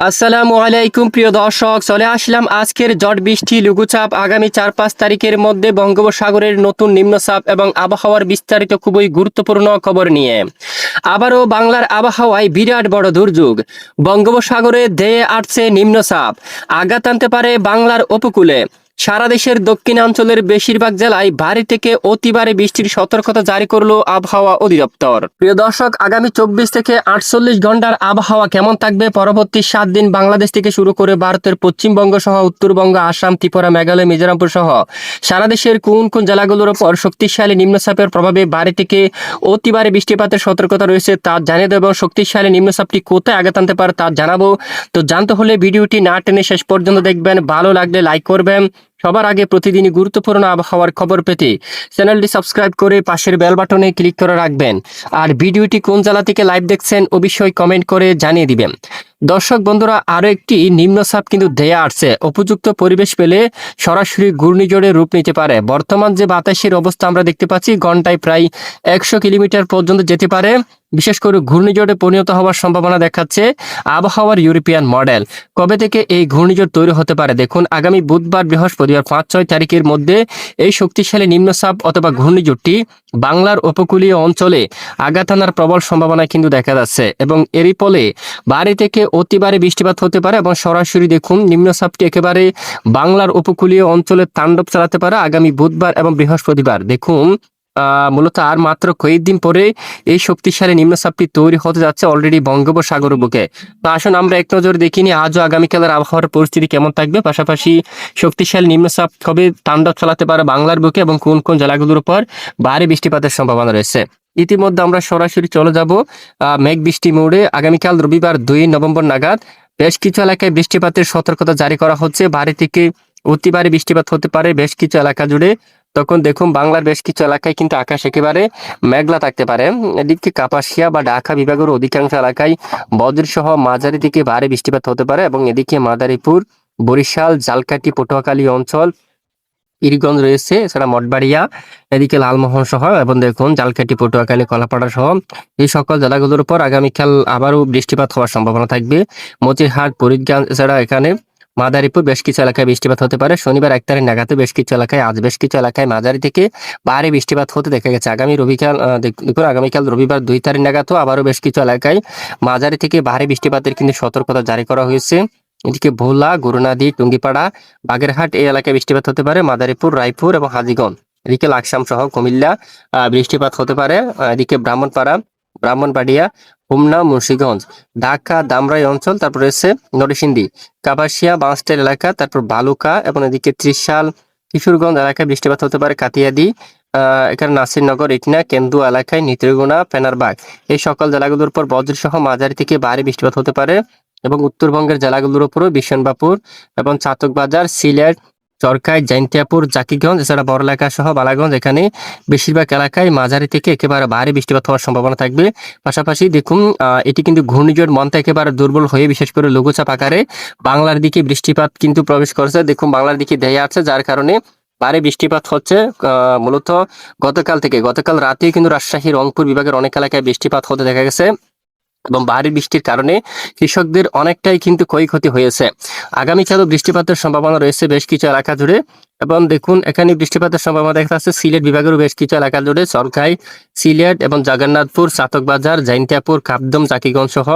আসসালামু আলাইকুম, প্রিয় দর্শক, চলে আসলাম আজকের জট বৃষ্টি লঘুচাপ আগামী চার পাঁচ তারিখের মধ্যে বঙ্গোপসাগরের নতুন নিম্নচাপ এবং আবহাওয়ার বিস্তারিত খুবই গুরুত্বপূর্ণ খবর নিয়ে। আবারও বাংলার আবহাওয়ায় বিরাট বড় দুর্যোগ। বঙ্গোপসাগরে ধেয়ে আটছে নিম্নচাপ। আঘাত আনতে পারে বাংলার উপকূলে। সারা দেশের দক্ষিণাঞ্চলের বেশিরভাগ জেলায় ভারী থেকে অতি ভারী বৃষ্টির সতর্কতা জারি করল আবহাওয়া অধিদপ্তর। প্রিয় দর্শক, আগামী চব্বিশ থেকে আটচল্লিশ ঘণ্টার আবহাওয়া কেমন থাকবে? পরবর্তী সাত দিন বাংলাদেশ থেকে শুরু করে ভারতের পশ্চিমবঙ্গ সহ উত্তরবঙ্গ, আসাম, ত্রিপুরা, মেঘালয়, মিজোরামপুর সহ সারা দেশের কোন কোন জেলাগুলোর উপর শক্তিশালী নিম্নচাপের প্রভাবে বাড়ি থেকে অতি ভারী বৃষ্টিপাতের সতর্কতা রয়েছে তা জানিয়ে দেবো। শক্তিশালী নিম্নচাপটি কোথায় আগে আনতে পারে তা জানাব। তো জানতে হলে ভিডিওটি না টেনে শেষ পর্যন্ত দেখবেন। ভালো লাগলে লাইক করবেন। সবার আগে প্রতিদিনই গুরুত্বপূর্ণ আবহাওয়ার খবর পেতে চ্যানেলটি সাবস্ক্রাইব করে পাশের বেল বাটনে ক্লিক করে রাখবেন। আর ভিডিওটি কোন জেলা থেকে লাইভ দেখছেন অবশ্যই কমেন্ট করে জানিয়ে দিবেন। দর্শক বন্ধুরা, আরও একটি নিম্নচাপ কিন্তু দেয়া আসছে। উপযুক্ত পরিবেশ পেলে সরাসরি ঘূর্ণিঝড়ে রূপ নিতে পারে। বর্তমান যে বাতাসের অবস্থা আমরা দেখতে পাচ্ছি, ঘন্টায় প্রায় একশো কিলোমিটার পর্যন্ত যেতে পারে। বিশেষ করে ঘূর্ণিঝড়ে পরিণত হওয়ার সম্ভাবনা দেখাচ্ছে আবহাওয়ার ইউরোপিয়ান মডেল। কবে থেকে এই ঘূর্ণিঝড় তৈরি হতে পারে? দেখুন, আগামী বুধবার বৃহস্পতিবার পাঁচ ছয় তারিখের মধ্যে এই শক্তিশালী নিম্নচাপ অথবা ঘূর্ণিঝড়টি বাংলার উপকূলীয় অঞ্চলে আঘাত আনার প্রবল সম্ভাবনা কিন্তু দেখা যাচ্ছে এবং এরই ফলে বাড়ি থেকে অতি ভারী বৃষ্টিপাত হতে পারে এবং সরাসরি দেখুন, নিম্নচাপটি একেবারে বাংলার উপকূলীয় অঞ্চলে তাণ্ডব চালাতে পারে আগামী বুধবার এবং বৃহস্পতিবার। দেখুন মূলত আর মাত্র কয়েকদিন পরে এই শক্তিশালী নিম্নচাপটি তৈরি হতে যাচ্ছে অলরেডি বঙ্গোপসাগর বুকে। তো আসুন আমরা এক নজর দেখিনি আজও আগামীকালের আবহাওয়ার পরিস্থিতি কেমন থাকবে। পাশাপাশি শক্তিশালী নিম্নচাপ কবে তাণ্ডব চালাতে পারে বাংলার বুকে এবং কোন কোন জেলাগুলোর উপর ভারী বৃষ্টিপাতের সম্ভাবনা রয়েছে। ইতিমধ্যে আমরা সরাসরি চলে যাব মেঘ বৃষ্টি মোড়ে। আগামীকাল রবিবার দুই নভেম্বর নাগাদ বেশ কিছু এলাকায় বৃষ্টিপাতের সতর্কতা জারি করা হচ্ছে। ভারী থেকে অতি বৃষ্টিপাত হতে পারে বেশ কিছু এলাকা জুড়ে। তখন দেখুন বাংলার বেশ কিছু এলাকায় কিন্তু আকাশ একেবারে মেঘলা থাকতে পারে। এদিকে কাপাসিয়া বা ঢাকা বিভাগের অধিকাংশ এলাকায় বজ্র সহ মাঝারি দিকে ভারী বৃষ্টিপাত হতে পারে এবং এদিকে মাদারীপুর, বরিশাল জালকাটি পটুয়াখালী অঞ্চল, ইরিগঞ্জ রয়েছে, এছাড়া মঠবাড়িয়া, এদিকে লালমোহন সহ এবং দেখুন জালকাটি পটুয়াখালী, কলাপাড়া সহ এই সকল জেলাগুলোর উপর আগামীকাল আবারও বৃষ্টিপাত হওয়ার সম্ভাবনা থাকবে। মতিরহাট ফরিদগঞ্জ, এছাড়া এখানে মাদারীপুর বেশ কিছু এলাকায় বৃষ্টিপাত হতে পারে। শনিবার এক তারিখ নাগাদে বেশ কিছু এলাকায়, আজ বেশ কিছু এলাকায় মাঝারি থেকে ভারী বৃষ্টিপাত হতে দেখা গেছে। আগামী রবিকাল দেখুন, আগামীকাল রবিবার দুই তারিখ নাগাদও আবারও বেশ কিছু এলাকায় মাঝারি থেকে ভারী বৃষ্টিপাতের কিন্তু সতর্কতা জারি করা হয়েছে। এদিকে ভোলা, গুরুনাদি, টুঙ্গিপাড়া, বাগেরহাট এই এলাকায় বৃষ্টিপাত হতে পারে। মাদারীপুর, রায়পুর এবং হাজিগঞ্জ। এদিকে লাকসাম সহ কুমিল্লা বৃষ্টিপাত হতে পারে। এদিকে ব্রাহ্মণপাড়া ব্রাহ্মণবাড়িয়া, হোমনা, মুন্সিগঞ্জ। ঢাকা, দামরাই অঞ্চল, তারপর রয়েছে নরসিংদী। কাপাসিয়া, বাঁশটের এলাকা, তারপর বালুকা এবং এদিকে ত্রিশাল, কিশোরগঞ্জ এলাকায় বৃষ্টিপাত হতে পারে কাতিয়াদি এখানে নাসিরনগর ইটনা কেন্দু এলাকায় নিত্রগুনা পেনারবাগ এই সকল জেলাগুলোর উপর বজ্রসহ মাঝারি থেকে ভারী বৃষ্টিপাত হতে পারে এবং উত্তরবঙ্গের জেলাগুলোর উপরও বিশনবাপুর এবং চাতকবাজার, সিলেট চরকাই জৈন্তিয়াপুর জাকিগঞ্জ, এছাড়া বড়লেখা সহ বালাগঞ্জ, এখানে বেশিরভাগ এলাকায় মাঝারি থেকে একেবারে ভারী বৃষ্টিপাত হওয়ার সম্ভাবনা থাকবে। পাশাপাশি দেখুন এটি কিন্তু ঘূর্ণিঝড় মন্থা একেবারে দুর্বল হয়ে বিশেষ করে লঘুচাপ আকারে বাংলার দিকে বৃষ্টিপাত কিন্তু প্রবেশ করেছে। দেখুন, বাংলার দিকে দেয়া আছে, যার কারণে ভারী বৃষ্টিপাত হচ্ছে মূলত গতকাল থেকে। গতকাল রাতে কিন্তু রাজশাহী, রংপুর বিভাগের অনেক এলাকায় বৃষ্টিপাত হতে দেখা গেছে। এবং ভারী বৃষ্টির কারণে কৃষকদের অনেকটাই কিন্তু ক্ষয়ক্ষতি হয়েছে। আগামীকালও বৃষ্টিপাতের সম্ভাবনা রয়েছে বেশ কিছু এলাকা জুড়ে এবং দেখুন, এখানে বৃষ্টিপাতের সম্ভাবনা দেখা যাচ্ছে। সিলেট বিভাগেরও বেশ কিছু এলাকা জুড়ে সরকাই সিলেট এবং জগন্নাথপুর চাতকবাজার জাইন্তিয়াপুর, কাপদম, চাকিগঞ্জ সহ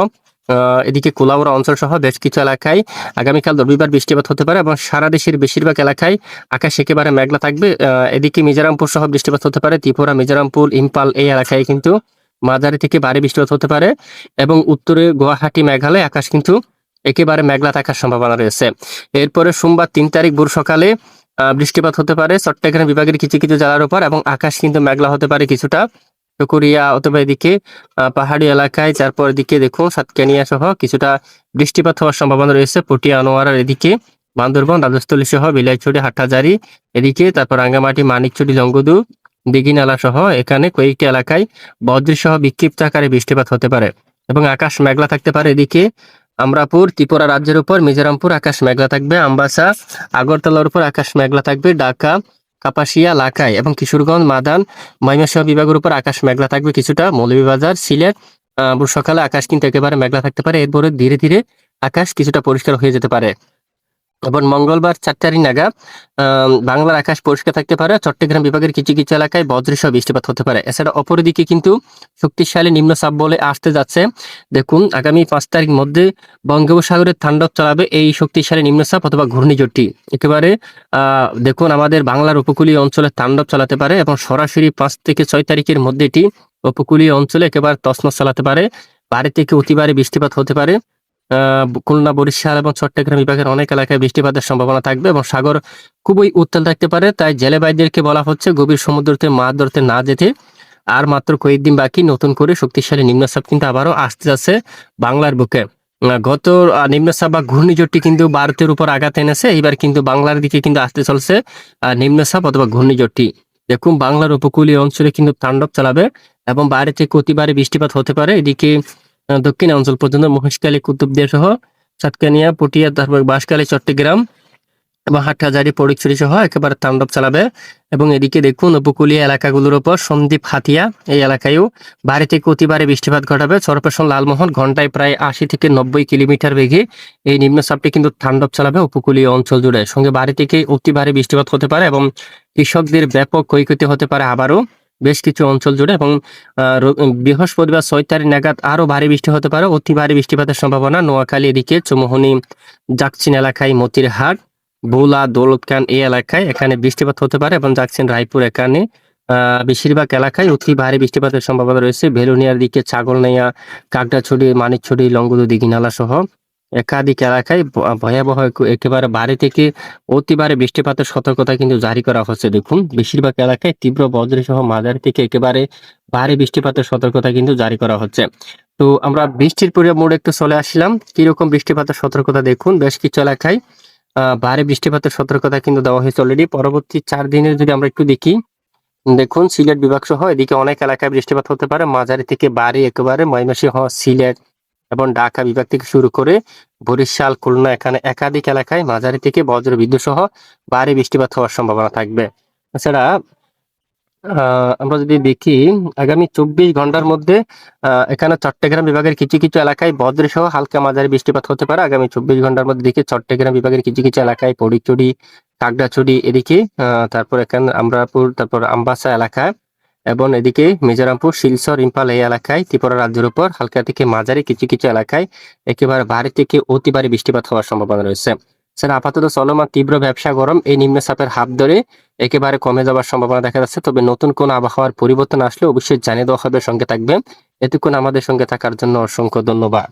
এদিকে কুলাউড়া অঞ্চল সহ বেশ কিছু এলাকায় আগামীকাল রবিবার বৃষ্টিপাত হতে পারে এবং সারা দেশের বেশিরভাগ এলাকায় আকাশ একেবারে মেঘলা থাকবে। এদিকে মিজোরামপুর সহ বৃষ্টিপাত হতে পারে। ত্রিপুরা, মিজোরামপুর ইম্পাল এই এলাকায় কিন্তু মাঝারি থেকে ভারী বৃষ্টিপাত হতে পারে এবং উত্তরে গুয়াহাটি, মেঘালয়, আকাশ কিন্তু একেবারে মেঘলা থাকার সম্ভাবনা রয়েছে। এরপরে সোমবার তিন তারিখ ভোর সকালে বৃষ্টিপাত হতে পারে চট্টগ্রাম বিভাগের কিছু কিছু জেলার উপর এবং আকাশ কিন্তু মেঘলা হতে পারে কিছুটা। চকুরিয়া অথবা এদিকে পাহাড়ি এলাকায় তারপর এদিকে দেখুন সাতকানিয়া সহ কিছুটা বৃষ্টিপাত হওয়ার সম্ভাবনা রয়েছে। পটিয়া, আনোয়ারার এদিকে বান্দরবন, রাজস্থলী সহ, বিলাইছড়ি, হাটহাজারি এদিকে, তারপর রাঙ্গামাটি, মানিকচুরি, জঙ্গদু দিঘিনালা সহ এখানে কয়েকটি এলাকায় বজ্র সহ বিক্ষিপ্ত আকারে বৃষ্টিপাত হতে পারে এবং আকাশ মেঘলা থাকতে পারে। এদিকে আমরাপুর, ত্রিপুরা রাজ্যের উপর, মিজোরামপুর আকাশ মেঘলা থাকবে, আমবাসা, আগরতলার উপর আকাশ মেঘলা থাকবে, ঢাকা, কাপাসিয়া, লাকাই এবং কিশোরগঞ্জ, মাদান, ময়মনসিংহ বিভাগের উপর আকাশ মেঘলা থাকবে কিছুটা। মৌলভীবাজার, সিলেট সকালে আকাশ কিন্তু একেবারে মেঘলা থাকতে পারে। এরপরে ধীরে ধীরে আকাশ কিছুটা পরিষ্কার হয়ে যেতে পারে। এবং মঙ্গলবার চারটারি আম, বাংলার আকাশ পরিষ্কার থাকতে পারে। চট্টগ্রাম বিভাগের কিছু কিছু এলাকায় বজ্রসহ বৃষ্টিপাত হতে পারে। এছাড়া অপরদিকে কিন্তু শক্তিশালী নিম্নচাপ বলে আসতে যাচ্ছে। দেখুন আগামী পাঁচ তারিখ মধ্যে বঙ্গোপসাগরের তাণ্ডব চালাবে এই শক্তিশালী নিম্নচাপ অথবা ঘূর্ণিঝড়টি। একেবারে দেখুন আমাদের বাংলার উপকূলীয় অঞ্চলে তাণ্ডব চালাতে পারে এবং সরাসরি পাঁচ থেকে ছয় তারিখের মধ্যে এটি উপকূলীয় অঞ্চলে একেবারে তছনছ চালাতে পারে। বাড়ি থেকে অতিবারে বৃষ্টিপাত হতে পারে। খুলনা, বরিশাল এবং চট্টগ্রাম বিভাগের অনেক এলাকায় বৃষ্টিপাতের সম্ভাবনা থাকবে এবং সাগর খুবই উত্তাল থাকতে পারে। তাই জেলে ভাইদেরকে বলা হচ্ছে গভীর সমুদ্রতে মাছ ধরতে না যেতে। আর মাত্র কয়েকদিন বাকি, নতুন করে শক্তিশালী নিম্নচাপ কিন্তু আবারও আসতে যাচ্ছে বাংলার বুকে। গত নিম্নচাপ বা ঘূর্ণিঝড়টি কিন্তু ভারতের উপর আঘাত এনেছে। এবার কিন্তু বাংলার দিকে কিন্তু আসতে চলছে নিম্নচাপ অথবা ঘূর্ণিঝড়টি। দেখুন, বাংলার উপকূলীয় অঞ্চলে কিন্তু তাণ্ডব চালাবে এবং বাইরে থেকে অতিবারে বৃষ্টিপাত হতে পারে। এদিকে দক্ষিণ অঞ্চল পর্যন্ত মহেশখালী কুতুবদিয়া সহ সাতকানিয়া, পটিয়া, তারপর বাঁশখালী, চট্টগ্রাম এবং হাটহাজারি পরিচুরি সহ একেবারে তাণ্ডব চালাবে। এবং এদিকে দেখুন, উপকূলীয় এলাকাগুলোর উপর সন্দীপ হাতিয়া, এই এলাকায়ও বাড়ি থেকে অতিবারে বৃষ্টিপাত ঘটাবে। চরপেশন লালমোহন ঘন্টায় প্রায় আশি থেকে নব্বই কিলোমিটার বেগে এই নিম্নচাপটি কিন্তু তাণ্ডব চালাবে উপকূলীয় অঞ্চল জুড়ে। সঙ্গে বাড়ি থেকে অতিবারে বৃষ্টিপাত হতে পারে এবং কৃষকদের ব্যাপক ক্ষয়ক্ষতি হতে পারে আবারও। বেশ কিছু অঞ্চল জুড়ে এবং বৃহস্পতিবার ছয় তারিখ নাগাদ আরও ভারী বৃষ্টি হতে পারে। অতি ভারী বৃষ্টিপাতের সম্ভাবনা নোয়াখালী এদিকে, চৌমোহনী, জাকচিন এলাকায় মতিরহাট, ভোলা দৌলতখান এই এলাকায় এখানে বৃষ্টিপাত হতে পারে এবং জাকচিন, রায়পুর এখানে বেশিরভাগ এলাকায় অতি ভারী বৃষ্টিপাতের সম্ভাবনা রয়েছে। ভেলুনিয়ার দিকে ছাগলনাইয়া কাকড়াছড়ি, মানিকছড়ি লঙ্গুদু দিঘিনালা সহ একাধিক এলাকায় ভয়াবহ একেবারে বাড়ি থেকে অতিবারে বৃষ্টিপাতের সতর্কতা কিন্তু জারি করা হচ্ছে। দেখুন, বেশিরভাগ এলাকায় তীব্র বজ্র সহ মাঝারি থেকে একেবারে ভারী বৃষ্টিপাতের সতর্কতা কিন্তু জারি করা হচ্ছে। তো আমরা বৃষ্টির পরে মোড়ে একটু চলে আসলাম। কীরকম বৃষ্টিপাতের সতর্কতা দেখুন, বেশ কিছু এলাকায় আহ ভারী বৃষ্টিপাতের সতর্কতা কিন্তু দেওয়া হয়েছে অলরেডি পরবর্তী চার দিনের যদি আমরা একটু দেখি, দেখুন, সিলেট বিভাগ সহ এদিকে অনেক এলাকায় বৃষ্টিপাত হতে পারে। মাঝারি থেকে বাড়ি একেবারে ময়মনসিংহ, সিলেট এবং ঢাকা বিভাগ থেকে শুরু করে বরিশাল, খুলনা এখানে একাধিক এলাকায় মাঝারি থেকে বজ্র বিদ্যুৎ সহ ভারী বৃষ্টিপাত হওয়ার সম্ভাবনা থাকবে। এছাড়া আমরা যদি দেখি, আগামী চব্বিশ ঘণ্টার মধ্যে এখানে চট্টগ্রাম বিভাগের কিছু কিছু এলাকায় বজ্র সহ হালকা মাঝারি বৃষ্টিপাত হতে পারে। আগামী চব্বিশ ঘণ্টার মধ্যে দেখি চট্টগ্রাম বিভাগের কিছু কিছু এলাকায় পরিচুরি কাকড়াছড়ি এদিকে তারপর এখানে আমরাপুর, তারপর আমবাসা এলাকায় এবং এদিকে মিজোরামপুর, শিলচর ইম্পাল এই এলাকায়, ত্রিপুরা রাজ্যের উপর হালকা থেকে মাঝারি কিছু কিছু এলাকায় একেবারে ভারী থেকে অতি ভারী বৃষ্টিপাত হওয়ার সম্ভাবনা রয়েছে। স্যার আপাতত চলমান তীব্র ব্যবসা গরম, এই নিম্নচাপের হাত ধরে একেবারে কমে যাওয়ার সম্ভাবনা দেখা যাচ্ছে। তবে নতুন কোন আবহাওয়ার পরিবর্তন আসলে অবশ্যই জানিয়ে দেওয়া হবে, সঙ্গে থাকবে এতক্ষণ আমাদের সঙ্গে থাকার জন্য অসংখ্য ধন্যবাদ।